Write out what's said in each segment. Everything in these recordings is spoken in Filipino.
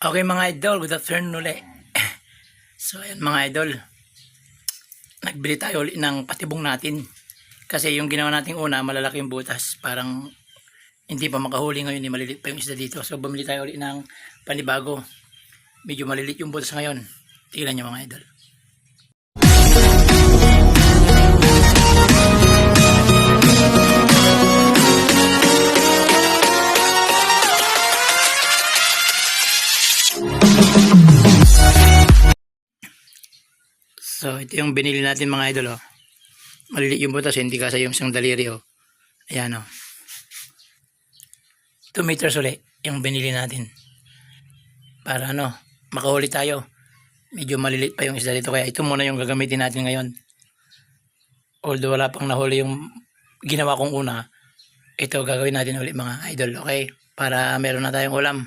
Okay mga idol, good afternoon uli. So ayan mga idol, nagbili tayo uli ng patibong natin. Kasi yung ginawa nating una, malalaki yung butas. Parang hindi pa makahuli ngayon, malilit pa yung isda dito. So bumili tayo uli ng panibago. Medyo malilit yung butas ngayon. Tingnan nyo mga idol. So, ito yung binili natin mga idol, oh. Maliliit yung butas, hindi kasi yung isang daliri, oh. Ayan, oh. 2 meters uli yung binili natin. Para ano, makahuli tayo. Medyo maliliit pa yung isda dito, kaya ito muna yung gagamitin natin ngayon. Although wala pang nahuli yung ginawa kong una, ito gagawin natin ulit mga idol, okay? Para meron na tayong ulam.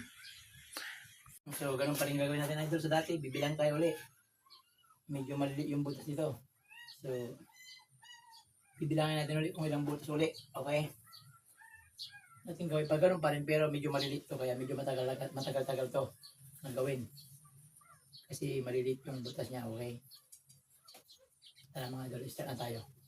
So, ganun pa rin gagawin natin idol sa dati. Bibilang tayo ulit medyo maliliit yung butas dito. So, bibilangin natin ulit kung ilang butas ulit. Okay? Natin gawin pa ganun pa rin pero medyo maliliit to kaya medyo matagal matagal tagal to na gawin. Kasi maliliit yung butas niya, okay? Tara mga idol, start na tayo.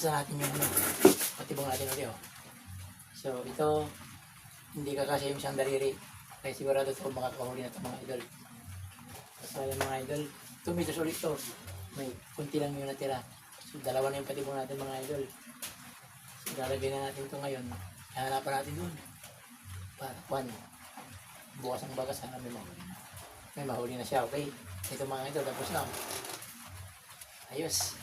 Buksan natin yung ano, patibong natin ulit oh. So ito, hindi kakasya yung isang daliri. Kaya sigurado ito makakahuli na ito mga idol. So yung mga idol, 2 meters ulit to. May kunti lang yung natira. So dalawa na yung patibong natin mga idol. So lalagay na natin ito ngayon. Hahanapan natin dun. Para kwan. Bukas ang bagas sana may mahuli na. May mahuli na siya, okay? Ito mga idol, tapos na. Ayos.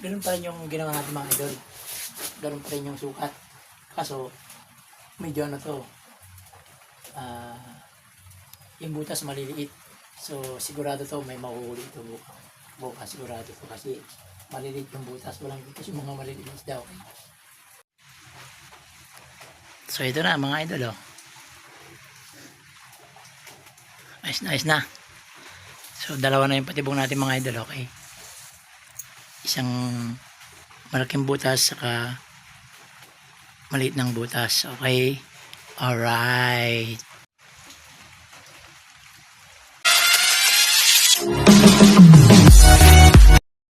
Ganun pa rin yung ginawa natin mga idol. Ganun pa rin yung sukat. Kaso, medyo ano to, ah, yung butas maliliit. So, sigurado to may mahuhuli ito bukas. Bukas sigurado to kasi maliliit yung butas. Walang butas yung mga maliliit. Okay? So, ito na mga idol oh. Ayos na, ayos na. So, dalawa na yung patibong natin mga idol, okay? Isang malaking butas, saka maliit ng butas, okay? Alright.